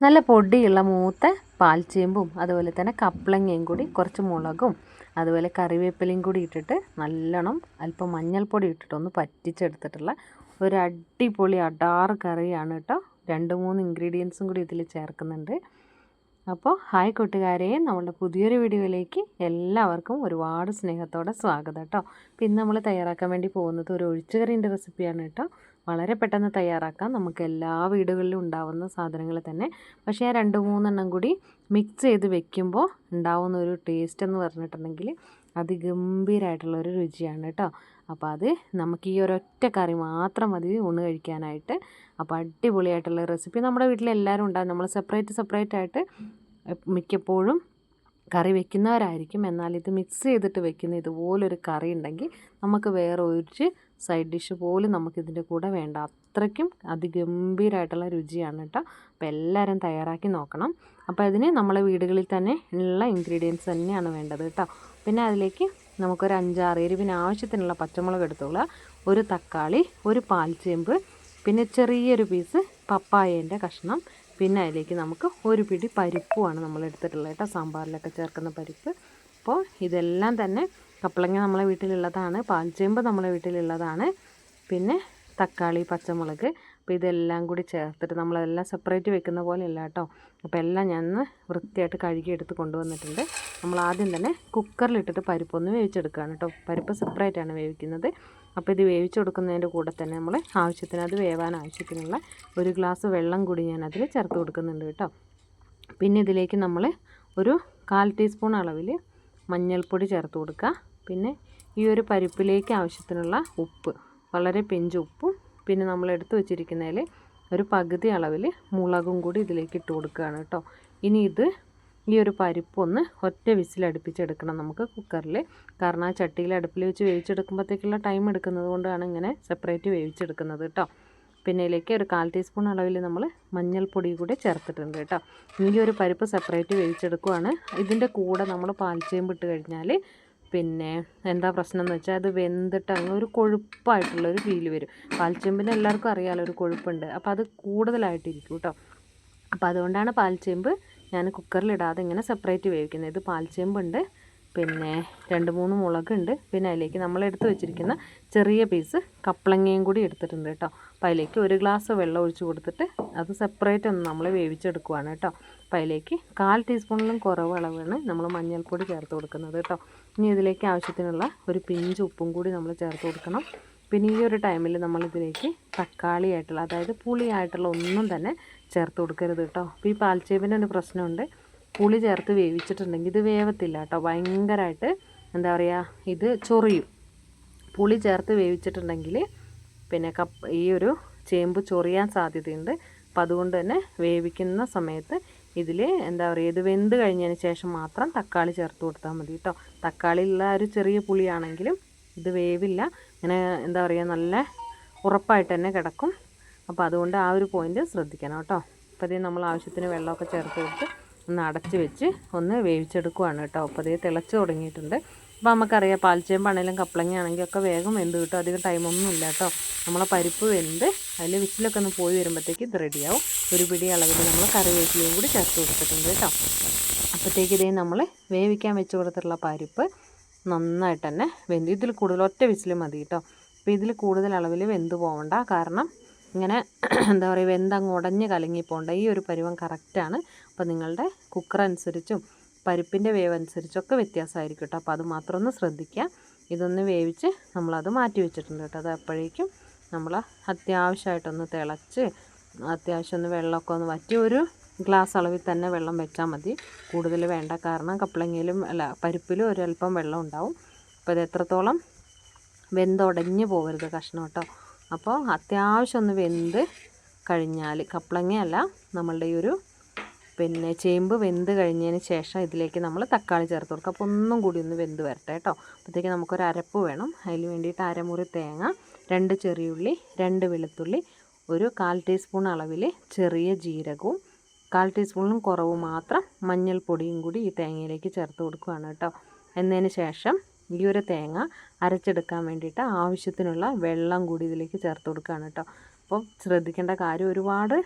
നല്ല പൊടിയുള്ള മൂത്ത പാൽച്ചേമ്പും അതുപോലെ തന്നെ കപ്ലങ്ങയും കൂടി കുറച്ച് മുളകും അതുപോലെ കറിവേപ്പിലയും കൂടി ഇട്ടിട്ട് നല്ലോണം അല്പം മഞ്ഞൾപ്പൊടി ഇട്ടിട്ട് ഒന്ന് പറ്റിച്ചെടുത്തിട്ടുള്ള ഒരു അടിപൊളി അടാറ് കറിയാണ് കേട്ടോ. രണ്ട് മൂന്ന് ഇൻഗ്രീഡിയൻസും കൂടി ഇതിൽ ചേർക്കുന്നുണ്ട്. അപ്പോൾ ഹായ് കൂട്ടുകാരെ നമ്മളുടെ പുതിയൊരു വീഡിയോയിലേക്ക് എല്ലാവർക്കും ഒരുപാട് സ്നേഹത്തോടെ സ്വാഗതം കേട്ടോ. പിന്നെ നമ്മൾ തയ്യാറാക്കാൻ വേണ്ടി പോകുന്നത് ഒരു ഒഴിച്ചുകറിന്റെ റെസിപ്പിയാണ് കേട്ടോ. വളരെ പെട്ടെന്ന് തയ്യാറാക്കാം. നമുക്ക് എല്ലാ വീടുകളിലും ഉണ്ടാവുന്ന സാധനങ്ങൾ തന്നെ. പക്ഷേ ആ രണ്ട് മൂന്നെണ്ണം കൂടി മിക്സ് ചെയ്ത് വെക്കുമ്പോൾ ഉണ്ടാവുന്ന ഒരു ടേസ്റ്റ് എന്ന് പറഞ്ഞിട്ടുണ്ടെങ്കിൽ അതിഗംഭീരമായിട്ടുള്ള ഒരു രുചിയാണ് കേട്ടോ. അപ്പോൾ അത് നമുക്ക് ഈ ഒരൊറ്റ കറി മാത്രം മതി ഊണ് കഴിക്കാനായിട്ട്. അപ്പോൾ അടിപൊളിയായിട്ടുള്ള റെസിപ്പി നമ്മുടെ വീട്ടിൽ എല്ലാവരും ഉണ്ടാകും നമ്മൾ സെപ്പറേറ്റ് സെപ്പറേറ്റ് ആയിട്ട് മിക്കപ്പോഴും കറി വെക്കുന്നവരായിരിക്കും. എന്നാൽ ഇത് മിക്സ് ചെയ്തിട്ട് വെക്കുന്ന ഇതുപോലൊരു കറി ഉണ്ടെങ്കിൽ നമുക്ക് വേറെ ഒരു സൈഡ് ഡിഷ് പോലും നമുക്കിതിന്റെ കൂടെ വേണ്ട. അത്രയ്ക്കും അതിഗംഭീരമായിട്ടുള്ള രുചിയാണ് കേട്ടോ. അപ്പോൾ എല്ലാവരും തയ്യാറാക്കി നോക്കണം. അപ്പോൾ അതിന് നമ്മളെ വീടുകളിൽ തന്നെ ഉള്ള ഇൻഗ്രീഡിയൻസ് തന്നെയാണ് വേണ്ടത് കേട്ടോ. പിന്നെ അതിലേക്ക് നമുക്കൊരു അഞ്ചാറ് എരിവിന് ആവശ്യത്തിനുള്ള പച്ചമുളക് എടുത്തോളുക ഒരു തക്കാളി ഒരു പാൽച്ചേമ്പ് പിന്നെ ചെറിയൊരു പീസ് പപ്പായേന്റെ കഷ്ണം പിന്നെ അതിലേക്ക് നമുക്ക് ഒരു പിടി പരിപ്പുമാണ് നമ്മൾ എടുത്തിട്ടുള്ളത് കേട്ടോ. സാമ്പാറിലൊക്കെ ചേർക്കുന്ന പരിപ്പ്. അപ്പോൾ ഇതെല്ലാം തന്നെ കപ്പളങ്ങ നമ്മളെ വീട്ടിലുള്ളതാണ് പാൽച്ചേമ്പ് നമ്മളെ വീട്ടിലുള്ളതാണ് പിന്നെ തക്കാളി പച്ചമുളക് അപ്പോൾ ഇതെല്ലാം കൂടി ചേർത്തിട്ട് നമ്മളതെല്ലാം സെപ്പറേറ്റ് വെക്കുന്ന പോലെ അല്ല കേട്ടോ. അപ്പോൾ എല്ലാം ഞാൻ വൃത്തിയായിട്ട് കഴുകിയെടുത്ത് കൊണ്ടുവന്നിട്ടുണ്ട്. നമ്മൾ ആദ്യം തന്നെ കുക്കറിലിട്ടിട്ട് പരിപ്പൊന്ന് വേവിച്ചെടുക്കുകയാണ് കേട്ടോ. പരിപ്പ് സെപ്പറേറ്റാണ് വേവിക്കുന്നത്. അപ്പോൾ ഇത് വേവിച്ച് കൊടുക്കുന്നതിന്റെ കൂടെ തന്നെ നമ്മൾ ആവശ്യത്തിന് അത് വേവാൻ ആവശ്യത്തിനുള്ള ഒരു ഗ്ലാസ് വെള്ളം കൂടി ഞാൻ അതിൽ ചേർത്ത് കൊടുക്കുന്നുണ്ട് കേട്ടോ. പിന്നെ ഇതിലേക്ക് നമ്മൾ ഒരു കാൽ ടീസ്പൂൺ അളവിൽ മഞ്ഞൾപ്പൊടി ചേർത്ത് കൊടുക്കുക പിന്നെ ഈ ഒരു പരിപ്പിലേക്ക് ആവശ്യത്തിനുള്ള ഉപ്പ് വളരെ പിഞ്ച് ഉപ്പും പിന്നെ നമ്മൾ എടുത്തു വെച്ചിരിക്കുന്നതിൽ ഒരു പകുതി അളവിൽ മുളകും കൂടി ഇതിലേക്ക് ഇട്ട് കൊടുക്കുകയാണ് കേട്ടോ. ഇനി ഇത് ഈ ഒരു പരിപ്പൊന്ന് ഒറ്റ വിസിലടുപ്പിച്ചെടുക്കണം നമുക്ക് കുക്കറിൽ. കാരണം ആ ചട്ടിയിൽ അടുപ്പിൽ വെച്ച് വേവിച്ചെടുക്കുമ്പോഴത്തേക്കുള്ള ടൈം എടുക്കുന്നത് കൊണ്ടാണ് ഇങ്ങനെ സെപ്പറേറ്റ് വേവിച്ചെടുക്കുന്നത് കേട്ടോ. പിന്നെ ഇതിലേക്ക് ഒരു കാൽ ടീസ്പൂൺ അളവിൽ നമ്മൾ മഞ്ഞൾപ്പൊടി കൂടി ചേർത്തിട്ടുണ്ട് കേട്ടോ. ഈ ഒരു പരിപ്പ് സെപ്പറേറ്റ് വേവിച്ചെടുക്കുവാണ്. ഇതിന്റെ കൂടെ നമ്മൾ പാൽച്ചേമ്പ് ഇട്ട് കഴിഞ്ഞാൽ പിന്നെ എന്താ പ്രശ്നം എന്ന് വെച്ചാൽ അത് വെന്തിട്ട് അങ്ങ് ഒരു കൊഴുപ്പായിട്ടുള്ള ഒരു ഫീൽ വരും. പാൽച്ചേമ്പിന് എല്ലാവർക്കും അറിയാമല്ലോ ഒരു കൊഴുപ്പുണ്ട്. അപ്പോൾ അത് കൂടുതലായിട്ടിരിക്കും കേട്ടോ അപ്പോൾ അതുകൊണ്ടാണ് പാൽച്ചേമ്പ് ഞാൻ കുക്കറിലിടാതെ ഇങ്ങനെ സെപ്പറേറ്റ് വേവിക്കുന്നത്. ഇത് പാൽച്ചേമ്പുണ്ട്. പിന്നെ രണ്ട് മൂന്ന് മുളകുണ്ട്. പിന്നെ അതിലേക്ക് നമ്മൾ എടുത്തു വെച്ചിരിക്കുന്ന ചെറിയ പീസ് കപ്പളങ്ങയും കൂടി എടുത്തിട്ടുണ്ട് കേട്ടോ. അപ്പം അതിലേക്ക് ഒരു ഗ്ലാസ് വെള്ളം ഒഴിച്ച് കൊടുത്തിട്ട് അത് സെപ്പറേറ്റ് ഒന്ന് നമ്മൾ വേവിച്ചെടുക്കുവാണ് കേട്ടോ. അപ്പം അതിലേക്ക് കാൽ ടീസ്പൂണിലും കുറവ് അളവാണ് നമ്മൾ മഞ്ഞൾപ്പൊടി ചേർത്ത് കൊടുക്കുന്നത് കേട്ടോ. ഇനി ഇതിലേക്ക് ആവശ്യത്തിനുള്ള ഒരു പിഞ്ച് ഉപ്പും കൂടി നമ്മൾ ചേർത്ത് കൊടുക്കണം. പിന്നെ ഈ ഒരു ടൈമിൽ നമ്മളിതിലേക്ക് തക്കാളി ആയിട്ടുള്ള അതായത് പുളിയായിട്ടുള്ള ഒന്നും തന്നെ ചേർത്ത് കൊടുക്കരുത് കേട്ടോ. അപ്പോൾ ഈ പാൽച്ചേപ്പിന്റെ ഒരു പ്രശ്നമുണ്ട്. പുളി ചേർത്ത് വേവിച്ചിട്ടുണ്ടെങ്കിൽ ഇത് വേവത്തില്ല കേട്ടോ. ഭയങ്കരമായിട്ട് എന്താ പറയുക ഇത് ചൊറിയും. പുളി ചേർത്ത് വേവിച്ചിട്ടുണ്ടെങ്കിൽ പിന്നെ കപ്പ് ഈ ഒരു ചേമ്പ് ചൊറിയാൻ സാധ്യതയുണ്ട്. അപ്പം അതുകൊണ്ട് തന്നെ വേവിക്കുന്ന സമയത്ത് ഇതിൽ എന്താ പറയുക ഇത് വെന്ത് കഴിഞ്ഞതിന് ശേഷം മാത്രം തക്കാളി ചേർത്ത് കൊടുത്താൽ മതി കേട്ടോ. തക്കാളിയുള്ള ഒരു ചെറിയ പുളിയാണെങ്കിലും ഇത് വേവില്ല. ഇങ്ങനെ എന്താ പറയുക നല്ല ഉറപ്പായിട്ട് തന്നെ കിടക്കും. അപ്പോൾ അതുകൊണ്ട് ആ ഒരു പോയിന്റ് ശ്രദ്ധിക്കണം കേട്ടോ. അപ്പോൾ ഇത് നമ്മൾ ആവശ്യത്തിന് വെള്ളമൊക്കെ ചേർത്ത് കൊടുത്ത് ഒന്ന് അടച്ചു വെച്ച് ഒന്ന് വേവിച്ചെടുക്കുവാണ് കേട്ടോ. അപ്പോൾ അതേ തിളച്ച് തുടങ്ങിയിട്ടുണ്ട്. അപ്പോൾ നമുക്കറിയാം പാൽച്ചേമ്പാണെങ്കിലും കപ്പളങ്ങ ഒക്കെ വേഗം വെന്ത് കിട്ടും. അധികം ടൈമൊന്നും ഇല്ല കേട്ടോ. നമ്മളെ പരിപ്പ് വെന്ത് അതിൽ വിസിലൊക്കെ ഒന്ന് പോയി വരുമ്പോഴത്തേക്ക് ഇത് റെഡിയാവും ഒരു പിടി അളവിൽ നമ്മൾ കറിവേപ്പിലയും കൂടി ചേർത്ത് കൊടുത്തിട്ടുണ്ട് കേട്ടോ. അപ്പോഴത്തേക്ക് ഇതേ നമ്മൾ വേവിക്കാൻ വെച്ച് കൊടുത്തിട്ടുള്ള പരിപ്പ് നന്നായിട്ട് തന്നെ വെന്ത്. ഇതിൽ കൂടുതൽ ഒറ്റ വിസിൽ മതി കേട്ടോ. അപ്പോൾ ഇതിൽ കൂടുതൽ അളവിൽ വെന്ത് പോകണ്ട കാരണം ഇങ്ങനെ എന്താ പറയുക വെന്തങ്ങ് ഉടഞ്ഞ് കലങ്ങി പോകണ്ട ഈ ഒരു പരുവം കറക്റ്റാണ് അപ്പോൾ നിങ്ങളുടെ കുക്കർ അനുസരിച്ചും പരിപ്പിന്റെ വേവ് അനുസരിച്ചൊക്കെ വ്യത്യാസമായിരിക്കും കേട്ടോ. അപ്പോൾ അത് മാത്രം ഒന്ന് ശ്രദ്ധിക്കുക. ഇതൊന്ന് വേവിച്ച് നമ്മളത് മാറ്റി വെച്ചിട്ടുണ്ട് കേട്ടോ. അത് അപ്പോഴേക്കും നമ്മൾ അത്യാവശ്യമായിട്ടൊന്ന് തിളച്ച് അത്യാവശ്യം ഒന്ന് വെള്ളമൊക്കെ ഒന്ന് വറ്റി ഒരു ഗ്ലാസ് അളവിൽ തന്നെ വെള്ളം വെച്ചാൽ മതി. കൂടുതൽ വേണ്ട കാരണം കപ്പളങ്ങയിലും അല്ല പരിപ്പിലും ഒരല്പം വെള്ളം ഉണ്ടാവും. അപ്പോൾ ഇത് എത്രത്തോളം വെന്തുടഞ്ഞ് പോകരുത് കഷ്ണം കേട്ടോ. അപ്പോൾ അത്യാവശ്യം ഒന്ന് വെന്ത് കഴിഞ്ഞാൽ കപ്പളങ്ങയല്ല നമ്മളുടെ ഈ ഒരു പിന്നെ ചേമ്പ് വെന്ത് കഴിഞ്ഞതിന് ശേഷം ഇതിലേക്ക് നമ്മൾ തക്കാളി ചേർത്ത് കൊടുക്കുക. അപ്പോൾ ഒന്നും കൂടി ഒന്ന് വെന്ത് വരട്ടെ കേട്ടോ. അപ്പോഴത്തേക്ക് നമുക്കൊരു അരപ്പ് വേണം. അതിന് വേണ്ടിയിട്ട് അരമുറി തേങ്ങ രണ്ട് ചെറിയുള്ളി രണ്ട് വെളുത്തുള്ളി ഒരു കാൽ ടീസ്പൂൺ അളവിൽ ചെറിയ ജീരകവും കാൽ ടീസ്പൂണിലും കുറവ് മാത്രം മഞ്ഞൾപ്പൊടിയും കൂടി ഈ തേങ്ങയിലേക്ക് ചേർത്ത് കൊടുക്കുകയാണ് കേട്ടോ. എന്നതിന് ശേഷം ഈ ഒരു തേങ്ങ അരച്ചെടുക്കാൻ വേണ്ടിയിട്ട് ആവശ്യത്തിനുള്ള വെള്ളം കൂടി ഇതിലേക്ക് ചേർത്ത് കൊടുക്കുകയാണ് കേട്ടോ. അപ്പം ശ്രദ്ധിക്കേണ്ട കാര്യം ഒരുപാട്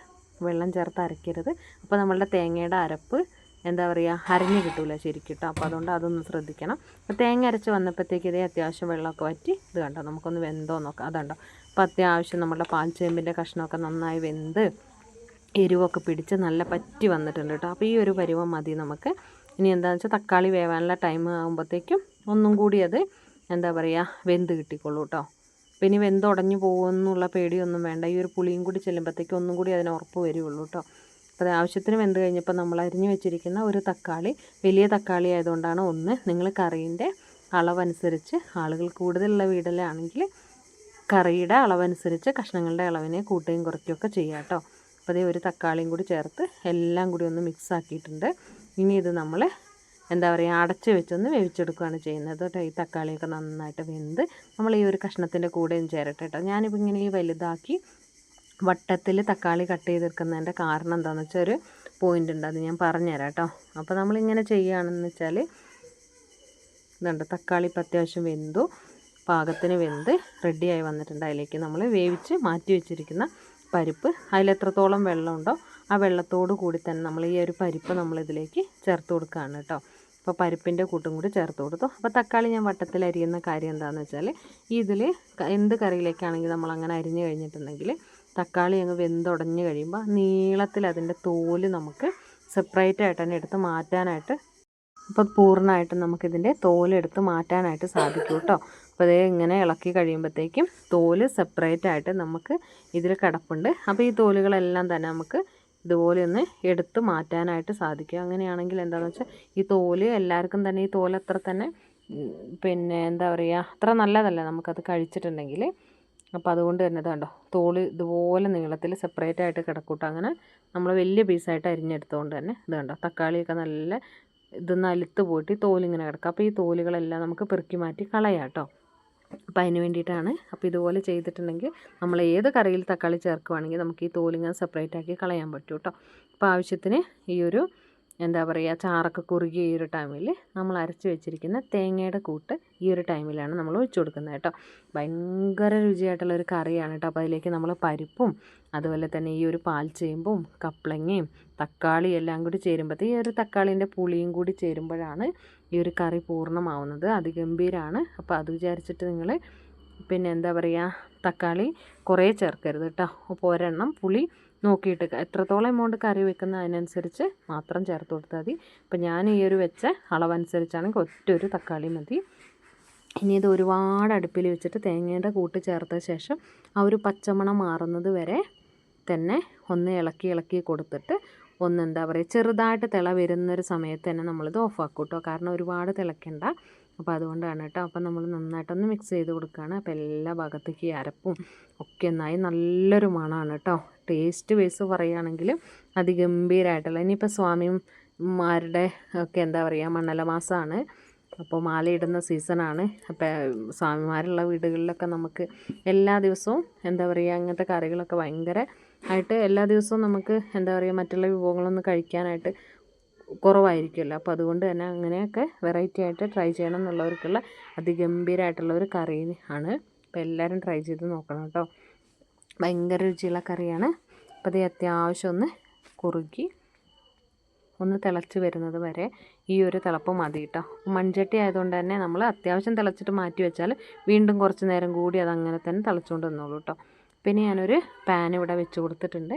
വെള്ളം ചേർത്ത് അരയ്ക്കരുത് അപ്പോൾ നമ്മളുടെ തേങ്ങയുടെ അരപ്പ് എന്താ പറയുക അരഞ്ഞ് കിട്ടില്ല ശരിക്കും കേട്ടോ അപ്പോൾ അതുകൊണ്ട് അതൊന്ന് ശ്രദ്ധിക്കണം. അപ്പോൾ തേങ്ങ അരച്ച് വന്നപ്പോഴത്തേക്ക് ഇതേ അത്യാവശ്യം വെള്ളമൊക്കെ വറ്റി ഇത് കണ്ടോ? നമുക്കൊന്ന് വെന്തോ നോക്കാം. അതുണ്ടോ? അപ്പോൾ അത്യാവശ്യം നമ്മുടെ പാൽച്ചേമ്പിന്റെ കഷ്ണമൊക്കെ നന്നായി വെന്ത് എരിവൊക്കെ പിടിച്ച് നല്ല പറ്റി വന്നിട്ടുണ്ട് കേട്ടോ അപ്പോൾ ഈ ഒരു പരിവം മതി നമുക്ക്. ഇനി എന്താണെന്ന് വെച്ചാൽ തക്കാളി വേവാനുള്ള ടൈം ആകുമ്പോഴത്തേക്കും ഒന്നും കൂടി അത് എന്താ പറയുക വെന്ത് കിട്ടിക്കോളൂ കേട്ടോ പിന്നെ വെന്ത് ഉടഞ്ഞു പോകുമെന്നുള്ള പേടിയൊന്നും വേണ്ട. ഈ ഒരു പുളിയും കൂടി ചെല്ലുമ്പോഴത്തേക്കും ഒന്നും കൂടി അതിന് ഉറപ്പ് വരുള്ളൂ കേട്ടോ അപ്പോൾ ആവശ്യത്തിന് വെന്ത് കഴിഞ്ഞപ്പോൾ നമ്മൾ അരിഞ്ഞു വെച്ചിരിക്കുന്ന ഒരു തക്കാളി വലിയ തക്കാളി ആയതുകൊണ്ടാണ് ഒന്ന് നിങ്ങൾ കറീന്റെ അളവനുസരിച്ച് ആളുകൾ കൂടുതലുള്ള വീടിലാണെങ്കിൽ കറിയുടെ അളവനുസരിച്ച് കഷ്ണങ്ങളുടെ അളവിനെ കൂട്ടുകയും കുറയ്ക്കുകയൊക്കെ ചെയ്യാം കേട്ടോ അപ്പോൾ അതേ ഒരു തക്കാളിയും കൂടി ചേർത്ത് എല്ലാം കൂടി ഒന്ന് മിക്സ് ആക്കിയിട്ടുണ്ട്. ഇനി ഇത് നമ്മൾ എന്താ പറയുക അടച്ച് വെച്ചൊന്ന് വേവിച്ചെടുക്കുകയാണ് ചെയ്യുന്നത് കേട്ടോ. ഈ തക്കാളിയൊക്കെ നന്നായിട്ട് വെന്ത് നമ്മൾ ഈ ഒരു കഷ്ണത്തിന്റെ കൂടെയും ചേരട്ടെ കേട്ടോ. ഞാനിപ്പോൾ ഇങ്ങനെ ഈ വലുതാക്കി വട്ടത്തിൽ തക്കാളി കട്ട് ചെയ്തെടുക്കുന്നതിന്റെ കാരണം എന്താണെന്ന് വെച്ചാൽ ഒരു പോയിന്റ് ഉണ്ട്. അത് ഞാൻ പറഞ്ഞുതരാം കേട്ടോ. അപ്പോൾ നമ്മളിങ്ങനെ ചെയ്യുകയാണെന്ന് വെച്ചാൽ ഇതുണ്ട് തക്കാളി ഇപ്പം അത്യാവശ്യം വെന്തു പാകത്തിന് വെന്ത് റെഡിയായി വന്നിട്ടുണ്ട്. അതിലേക്ക് നമ്മൾ വേവിച്ച് മാറ്റി വെച്ചിരിക്കുന്ന പരിപ്പ് അതിലെത്രത്തോളം വെള്ളമുണ്ടോ ആ വെള്ളത്തോട് കൂടി തന്നെ നമ്മൾ ഈ ഒരു പരിപ്പ് നമ്മളിതിലേക്ക് ചേർത്ത് കൊടുക്കുകയാണ് കേട്ടോ. അപ്പോൾ പരിപ്പിന്റെ കൂട്ടും കൂടി ചേർത്ത് കൊടുത്തു. അപ്പോൾ തക്കാളി ഞാൻ വട്ടത്തിൽ അരിയുന്ന കാര്യം എന്താണെന്ന് വെച്ചാൽ ഇതിൽ എന്ത് കറിയിലേക്കാണെങ്കിൽ നമ്മൾ അങ്ങനെ അരിഞ്ഞു കഴിഞ്ഞിട്ടുണ്ടെങ്കിൽ തക്കാളി അങ്ങ് വെന്തുടഞ്ഞ് കഴിയുമ്പോൾ നീളത്തിൽ അതിന്റെ തോൽ നമുക്ക് സെപ്പറേറ്റ് ആയിട്ട് തന്നെ എടുത്ത് മാറ്റാനായിട്ട് അപ്പോൾ പൂർണമായിട്ടും നമുക്കിതിന്റെ തോലെടുത്ത് മാറ്റാനായിട്ട് സാധിക്കും കേട്ടോ അപ്പോൾ അതേ ഇങ്ങനെ ഇളക്കി കഴിയുമ്പോഴത്തേക്കും തോൽ സെപ്പറേറ്റ് ആയിട്ട് നമുക്ക് ഇതിൽ കിടപ്പുണ്ട്. അപ്പോൾ ഈ തോലുകളെല്ലാം തന്നെ നമുക്ക് ഇതുപോലെ ഒന്ന് എടുത്ത് മാറ്റാനായിട്ട് സാധിക്കും. അങ്ങനെയാണെങ്കിൽ എന്താണെന്ന് വെച്ചാൽ ഈ തോൽ എല്ലാവർക്കും തന്നെ ഈ തോൽ അത്ര തന്നെ പിന്നെ എന്താ പറയുക അത്ര നല്ലതല്ല നമുക്കത് കഴിച്ചിട്ടുണ്ടെങ്കിൽ അപ്പോൾ അതുകൊണ്ട് തന്നെ ഇതുണ്ടോ തോൽ ഇതുപോലെ നീളത്തിൽ സെപ്പറേറ്റ് ആയിട്ട് കിടക്കൂട്ടോ. അങ്ങനെ നമ്മൾ വലിയ പീസായിട്ട് അരിഞ്ഞെടുത്തുകൊണ്ട് തന്നെ ഇത് കണ്ടോ തക്കാളിയൊക്കെ നല്ല ഇതൊന്ന് അലുത്ത് പോയിട്ട് ഈ തോലിങ്ങനെ കിടക്കുക അപ്പോൾ ഈ തോലുകളെല്ലാം നമുക്ക് പെറുക്കി മാറ്റി കളയാം കേട്ടോ അപ്പം അതിന് വേണ്ടിയിട്ടാണ്. അപ്പോൾ ഇതുപോലെ ചെയ്തിട്ടുണ്ടെങ്കിൽ നമ്മൾ ഏത് കറിയിൽ തക്കാളി ചേർക്കുവാണെങ്കിൽ നമുക്ക് ഈ തോലിങ്ങ സെപ്പറേറ്റ് ആക്കി കളയാൻ പറ്റും കേട്ടോ. അപ്പോൾ ആവശ്യത്തിന് ഈ ഒരു എന്താ പറയുക ചാറൊക്കെ കുറുകിയ ഈ ഒരു ടൈമിൽ നമ്മൾ അരച്ച് വെച്ചിരിക്കുന്ന തേങ്ങയുടെ കൂട്ട് ഈ ഒരു ടൈമിലാണ് നമ്മൾ ഒഴിച്ചു കൊടുക്കുന്നത് കേട്ടോ. ഭയങ്കര രുചിയായിട്ടുള്ള ഒരു കറിയാണ് കേട്ടോ. അപ്പോൾ അതിലേക്ക് നമ്മൾ പരിപ്പും അതുപോലെ തന്നെ ഈ ഒരു പാൽ ചേമ്പും കപ്ലങ്ങയും തക്കാളി എല്ലാം കൂടി ചേരുമ്പോഴത്തേ ഈ ഒരു തക്കാളീന്റെ പുളിയും കൂടി ചേരുമ്പോഴാണ് ഈ ഒരു കറി പൂർണമാവുന്നത് അതിഗംഭീരമാണ് അപ്പോൾ അത് വിചാരിച്ചിട്ട് നിങ്ങൾ പിന്നെ എന്താ പറയുക തക്കാളി കുറേ ചേർക്കരുത് കേട്ടോ അപ്പോൾ ഒരെണ്ണം പുളി നോക്കിയിട്ട് എത്രത്തോളം എമൗണ്ട് കറി വെക്കുന്ന അതിനനുസരിച്ച് മാത്രം ചേർത്ത് കൊടുത്താൽ മതി. അപ്പോൾ ഞാൻ ഈ ഒരു വെച്ച അളവനുസരിച്ചാണെങ്കിൽ ഒറ്റ ഒരു തക്കാളി മതി. ഇനി ഇത് ഒരുപാട് അടുപ്പിൽ വെച്ചിട്ട് തേങ്ങയുടെ കൂട്ട് ചേർത്ത ശേഷം ആ ഒരു പച്ചമണം മാറുന്നത് വരെ തന്നെ ഒന്ന് ഇളക്കി ഇളക്കി കൊടുത്തിട്ട് ഒന്ന് എന്താ പറയുക ചെറുതായിട്ട് തിള വരുന്നൊരു സമയത്ത് തന്നെ നമ്മളിത് ഓഫാക്കും കേട്ടോ. കാരണം ഒരുപാട് തിളയ്ക്കണ്ട അപ്പോൾ അതുകൊണ്ടാണ് കേട്ടോ. അപ്പോൾ നമ്മൾ നന്നായിട്ടൊന്ന് മിക്സ് ചെയ്ത് കൊടുക്കുകയാണ് അപ്പോൾ എല്ലാ ഭാഗത്തേക്ക് അരപ്പും ഒക്കെ ഒന്നായി നല്ലൊരു മണമാണ് കേട്ടോ. ടേസ്റ്റ് വേസ് പറയുകയാണെങ്കിൽ അതിഗംഭീരമായിട്ടുള്ള ഇനിയിപ്പോൾ സ്വാമിമാരുടെ ഒക്കെ എന്താ പറയുക മണ്ണല മാസമാണ് അപ്പോൾ മാലയിടുന്ന സീസണാണ് അപ്പോൾ സ്വാമിമാരുള്ള വീടുകളിലൊക്കെ നമുക്ക് എല്ലാ ദിവസവും എന്താ പറയുക അങ്ങനത്തെ കറികളൊക്കെ ഭയങ്കര ആയിട്ട് എല്ലാ ദിവസവും നമുക്ക് എന്താ പറയുക മറ്റുള്ള വിഭവങ്ങളൊന്നും കഴിക്കാനായിട്ട് കുറവായിരിക്കുമല്ലോ. അപ്പോൾ അതുകൊണ്ട് തന്നെ അങ്ങനെയൊക്കെ വെറൈറ്റി ആയിട്ട് ട്രൈ ചെയ്യണം എന്നുള്ളവർക്കുള്ള അതിഗംഭീരമായിട്ടുള്ള ഒരു കറി ആണ്. അപ്പോൾ എല്ലാവരും ട്രൈ ചെയ്ത് നോക്കണം കേട്ടോ. ഭയങ്കര രുചിയുള്ള കറിയാണ്. അപ്പോൾ അത് അത്യാവശ്യം ഒന്ന് കുറുക്കി ഒന്ന് തിളച്ച് വരുന്നത് വരെ ഈ ഒരു തിളപ്പ് മതി കേട്ടോ. മൺചട്ടി ആയതുകൊണ്ട് തന്നെ നമ്മൾ അത്യാവശ്യം തിളച്ചിട്ട് മാറ്റി വെച്ചാൽ വീണ്ടും കുറച്ച് നേരം കൂടി അതങ്ങനെ തന്നെ തിളച്ചുകൊണ്ട് വന്നോളൂ കേട്ടോ. പിന്നെ ഞാനൊരു പാൻ ഇവിടെ വെച്ച് കൊടുത്തിട്ടുണ്ട്.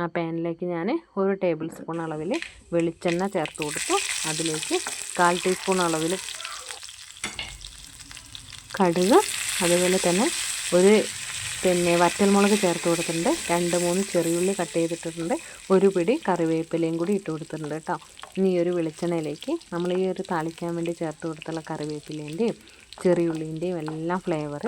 ആ പാനിലേക്ക് ഞാൻ ഒരു ടേബിൾ സ്പൂൺ അളവിൽ വെളിച്ചെണ്ണ ചേർത്ത് കൊടുത്തു. അതിലേക്ക് കാൽ ടീസ്പൂൺ അളവിൽ കടുക് അതുപോലെ തന്നെ ഒരു പിന്നെ വറ്റൽമുളക് ചേർത്ത് കൊടുത്തിട്ടുണ്ട്. രണ്ട് മൂന്ന് ചെറിയുള്ളി കട്ട് ചെയ്തിട്ടുണ്ട് ഒരു പിടി കറിവേപ്പിലയും കൂടി ഇട്ട് കൊടുത്തിട്ടുണ്ട് കേട്ടോ ഇനി ഈ ഒരു വെളിച്ചെണ്ണയിലേക്ക് നമ്മൾ ഈ ഒരു താളിക്കാൻ വേണ്ടി ചേർത്ത് കൊടുത്തുള്ള കറിവേപ്പിലേന്റെയും ചെറിയുള്ളീന്റെയും എല്ലാം ഫ്ലേവർ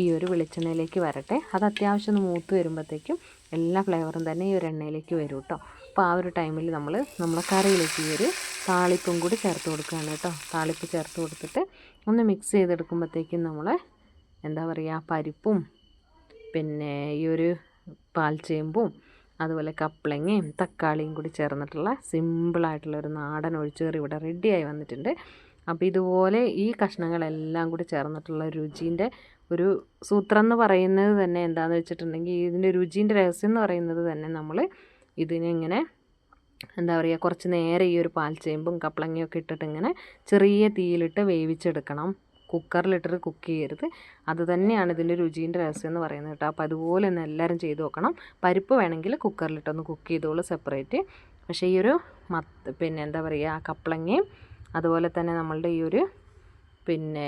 ഈ ഒരു വെളിച്ചെണ്ണയിലേക്ക് വരട്ടെ. അത് അത്യാവശ്യം ഒന്ന് മൂത്ത് വരുമ്പോഴത്തേക്കും എല്ലാ ഫ്ലേവറും തന്നെ ഈ ഒരു എണ്ണയിലേക്ക് വരും കേട്ടോ. അപ്പോൾ ആ ഒരു ടൈമിൽ നമ്മൾ നമ്മളെ കറിയിലേക്ക് ഈ ഒരു താളിപ്പും കൂടി ചേർത്ത് കൊടുക്കുകയാണ് കേട്ടോ. താളിപ്പ് ചേർത്ത് കൊടുത്തിട്ട് ഒന്ന് മിക്സ് ചെയ്തെടുക്കുമ്പോഴത്തേക്കും നമ്മൾ എന്താ പറയുക പരിപ്പും പിന്നെ ഈ ഒരു പാൽച്ചേമ്പും അതുപോലെ കപ്ലങ്ങയും തക്കാളിയും കൂടി ചേർന്നിട്ടുള്ള സിമ്പിളായിട്ടുള്ള ഒരു നാടൻ ഒഴിച്ചുകറി ഇവിടെ റെഡിയായി വന്നിട്ടുണ്ട്. അപ്പോൾ ഇതുപോലെ ഈ കഷ്ണങ്ങളെല്ലാം കൂടി ചേർന്നിട്ടുള്ള രുചീന്റെ ഒരു സൂത്രം എന്ന് പറയുന്നത് തന്നെ എന്താണെന്ന് വെച്ചിട്ടുണ്ടെങ്കിൽ ഇതിന്റെ രുചീന്റെ രഹസ്യം എന്ന് പറയുന്നത് തന്നെ നമ്മൾ ഇതിനിങ്ങനെ എന്താ പറയുക കുറച്ച് നേരം ഈ ഒരു പാൽച്ചേമ്പും കപ്പളങ്ങയും ഒക്കെ ഇട്ടിട്ട് ഇങ്ങനെ ചെറിയ തീയിലിട്ട് വേവിച്ചെടുക്കണം. കുക്കറിലിട്ടിട്ട് കുക്ക് ചെയ്യരുത്. അത് തന്നെയാണ് ഇതിന്റെ രുചീന്റെ രഹസ്യം എന്ന് പറയുന്നത് കേട്ടോ. അപ്പോൾ അതുപോലെ ഒന്ന് എല്ലാവരും ചെയ്ത് നോക്കണം. പരിപ്പ് വേണമെങ്കിൽ കുക്കറിലിട്ടൊന്ന് കുക്ക് ചെയ്തോളൂ സെപ്പറേറ്റ്. പക്ഷേ ഈ ഒരു മത്ത് പിന്നെ എന്താ പറയുക കപ്പളങ്ങയും അതുപോലെ തന്നെ നമ്മളുടെ ഈ ഒരു പിന്നെ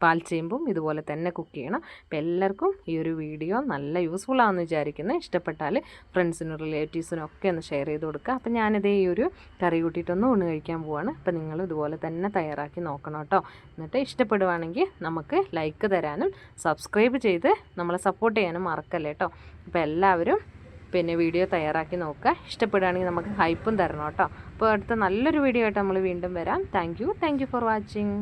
പാൽ ചേമ്പും ഇതുപോലെ തന്നെ കുക്ക് ചെയ്യണം. അപ്പോൾ എല്ലാവർക്കും ഈ ഒരു വീഡിയോ നല്ല യൂസ്ഫുൾ ആണെന്ന് വിചാരിക്കുന്നത് ഇഷ്ടപ്പെട്ടാൽ ഫ്രണ്ട്സിനും റിലേറ്റീവ്സിനും ഒക്കെ ഒന്ന് ഷെയർ ചെയ്ത് കൊടുക്കുക. അപ്പോൾ ഞാനിത് ഈ ഒരു കറി കൂട്ടിയിട്ടൊന്ന് ഊണ് കഴിക്കാൻ പോവാണ്. അപ്പോൾ നിങ്ങൾ ഇതുപോലെ തന്നെ തയ്യാറാക്കി നോക്കണം കേട്ടോ. എന്നിട്ട് ഇഷ്ടപ്പെടുവാണെങ്കിൽ നമുക്ക് ലൈക്ക് തരാനും സബ്സ്ക്രൈബ് ചെയ്ത് നമ്മളെ സപ്പോർട്ട് ചെയ്യാനും മറക്കല്ലേ കേട്ടോ. അപ്പോൾ എല്ലാവരും പിന്നെ വീഡിയോ തയ്യാറാക്കി നോക്കുക. ഇഷ്ടപ്പെടുകയാണെങ്കിൽ നമുക്ക് ഹൈപ്പും തരണം കേട്ടോ. അപ്പോൾ അടുത്ത നല്ലൊരു വീഡിയോ ആയിട്ട് നമ്മൾ വീണ്ടും വരാം. Thank you thank you for watching